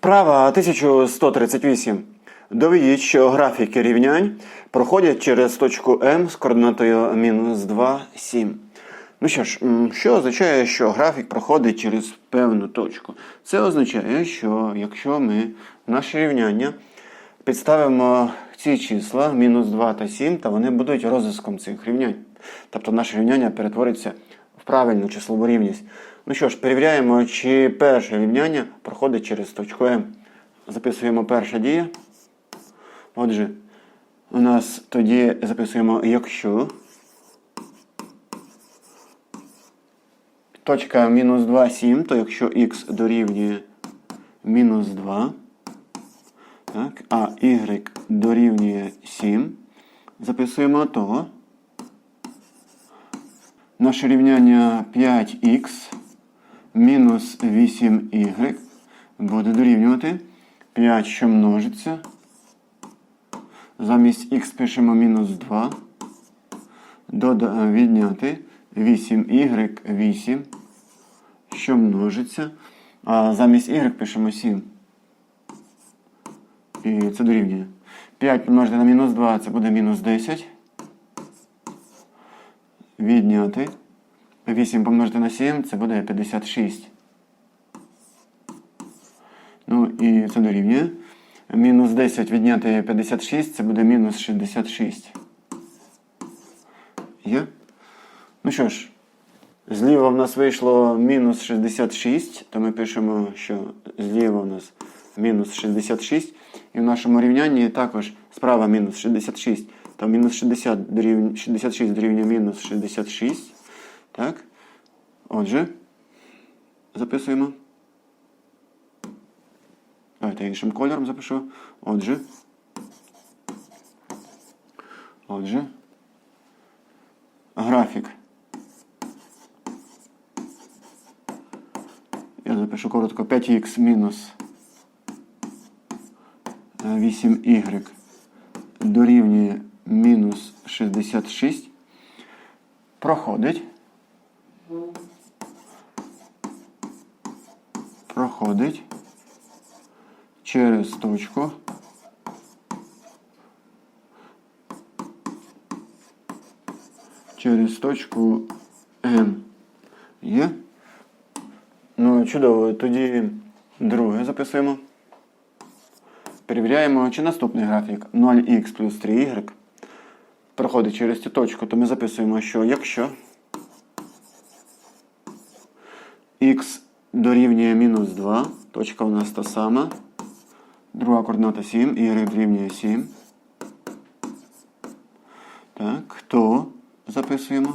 Вправа 1138. Доведіть, що графіки рівнянь проходять через точку М з координатою мінус 2, 7. Ну що ж, що означає, що графік проходить через певну точку? Це означає, що якщо ми наше рівняння підставимо ці числа мінус 2 та 7, то вони будуть розв'язком цих рівнянь. Тобто наше рівняння перетвориться в правильну числову рівність. Ну що ж, перевіряємо, чи перше рівняння проходить через точку М. Записуємо перша дія. Отже, у нас тоді записуємо, якщо точка мінус 2, 7, то якщо х дорівнює мінус 2, так, а y дорівнює 7, записуємо то наше рівняння 5х мінус 8y буде дорівнювати 5, що множиться. Замість х пишемо мінус 2. Дода- відняти 8y 8, що множиться. А замість y пишемо 7. І це дорівнює. 5 помножити на мінус 2 це буде мінус 10. Відняти. 8 помножити на 7 це буде 56. Ну і це дорівнює. Мінус 10 відняти 56 це буде мінус 66. Є? Ну що ж, зліва в нас вийшло мінус 66, то ми пишемо, що зліва в нас мінус 66. І в нашому рівнянні також справа мінус 66. То мінус 60 дорівнює, 66 дорівнює мінус 66. Так? Отже, записуємо. Давайте іншим кольором запишу. Отже. Отже. Графік. Я запишу коротко 5х мінус 8y дорівнює мінус 66. Проходить. Проходить через точку через точку М. Є? Ну, чудово. Тоді друге записуємо. Перевіряємо, чи наступний графік 0х плюс 3y проходить через цю точку, то ми записуємо, що якщо х дорівнює мінус 2, точка у нас та сама. Друга координата 7, y дорівнює 7. Так, то записуємо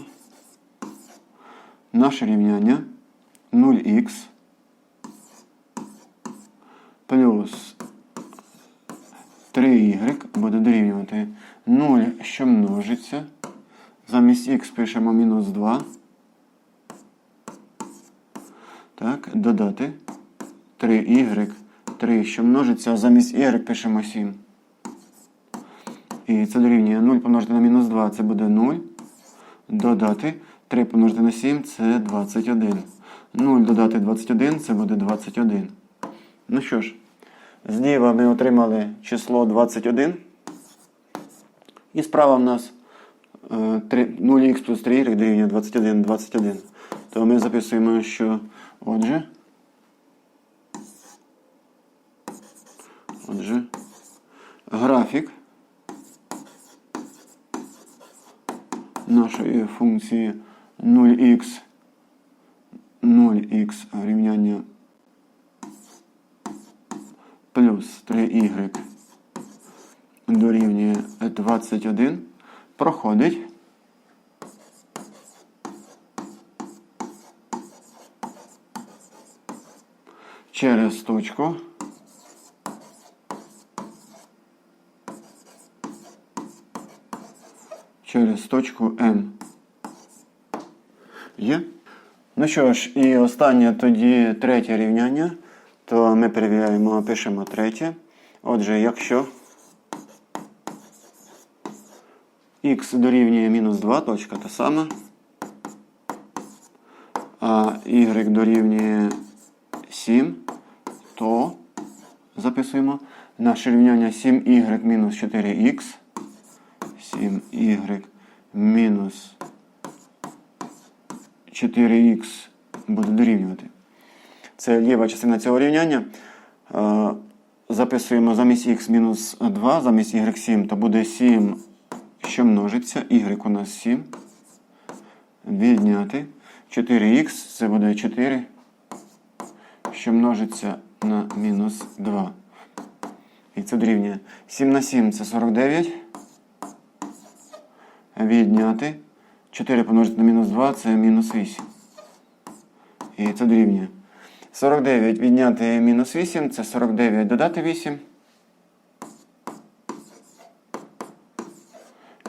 наше рівняння 0х плюс 3y буде дорівнювати 0, що множиться. Замість х пишемо мінус 2. Так, додати 3y, 3, що множиться, замість y пишемо 7. І це дорівнює 0 помножити на мінус 2, це буде 0. Додати 3 помножити на 7 це 21. 0 додати 21 це буде 21. Ну що ж, зліва ми отримали число 21. І справа в нас е, 0х плюс 3y дорівнює 21, 21. То ми записуємо, що отже. Отже, графік нашої функції 0х 0х рівняння плюс 3y дорівнює 21 проходить через точку через точку М. Є? Ну що ж, і останнє тоді третє рівняння, то ми перевіряємо, пишемо третє. Отже, якщо х дорівнює мінус 2, точка та сама, а y дорівнює 7, то записуємо. Наше рівняння 7y мінус 4х. 7y мінус 4х буде дорівнювати. Це ліва частина цього рівняння. Е, Записуємо замість х мінус 2, замість y 7, то буде 7, що множиться. y у нас 7. Відняти. 4х це буде 4, що множиться на мінус 2. І це дорівнює. 7 на 7 це 49. Відняти. 4 помножити на мінус 2 це мінус 8. І це дорівнює. 49 відняти мінус 8 це 49 додати 8.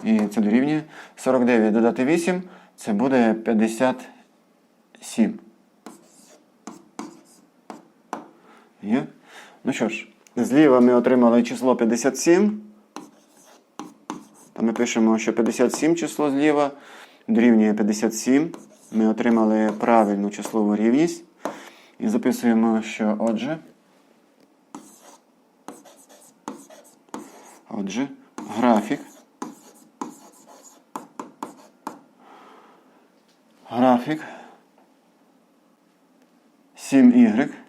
І це дорівнює. 49 додати 8 це буде 57. Є? Ну що ж, зліва ми отримали число 57. Та ми пишемо, що 57 число зліва дорівнює 57. Ми отримали правильну числову рівність. І записуємо, що отже. Отже, графік. Графік 7y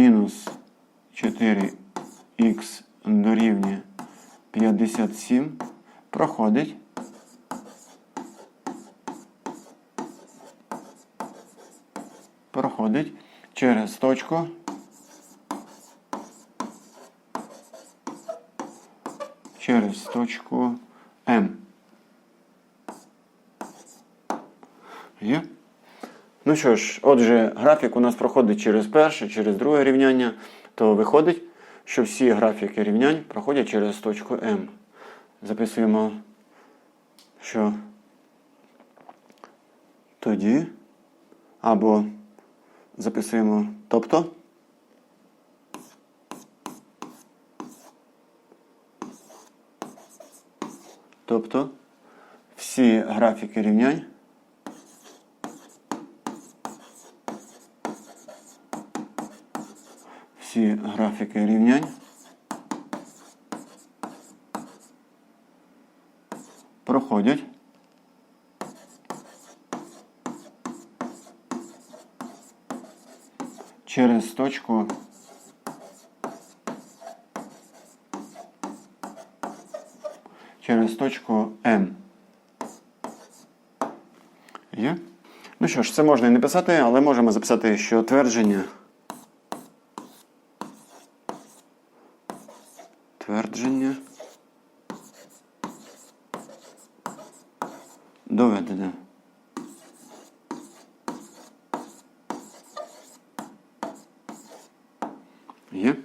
мінус 4х дорівнює 57 проходить проходить через точку через точку М. Є? Ну що ж, отже, графік у нас проходить через перше, через друге рівняння, то виходить, що всі графіки рівнянь проходять через точку М. Записуємо, що тоді або записуємо тобто. Тобто всі графіки рівнянь всі графіки рівнянь проходять через точку через точку М. Є? Ну що ж, це можна і не писати, але можемо записати, що твердження. Твердження. Доведене. Є?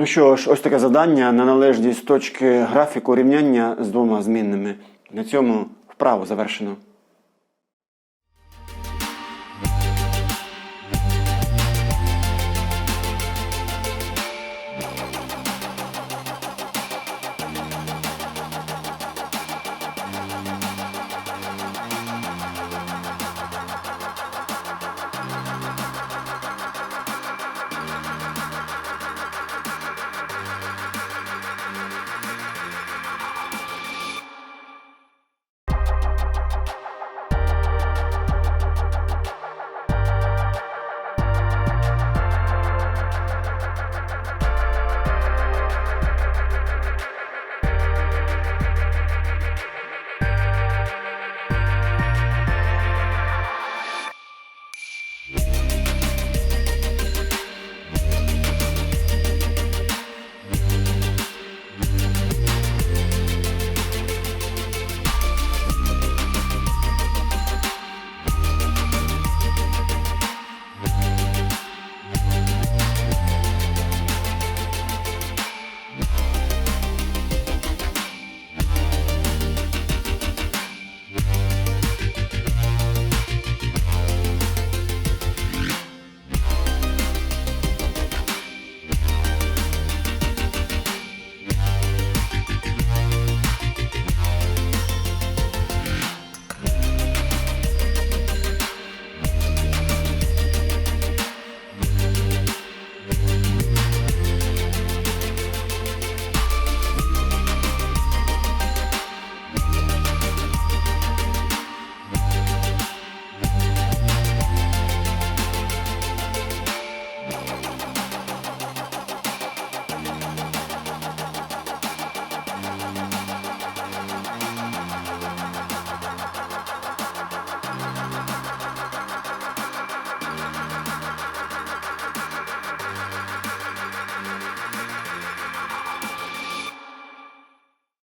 Ну що ж, ось таке завдання на належність точки графіку рівняння з двома змінними. На цьому вправу завершено.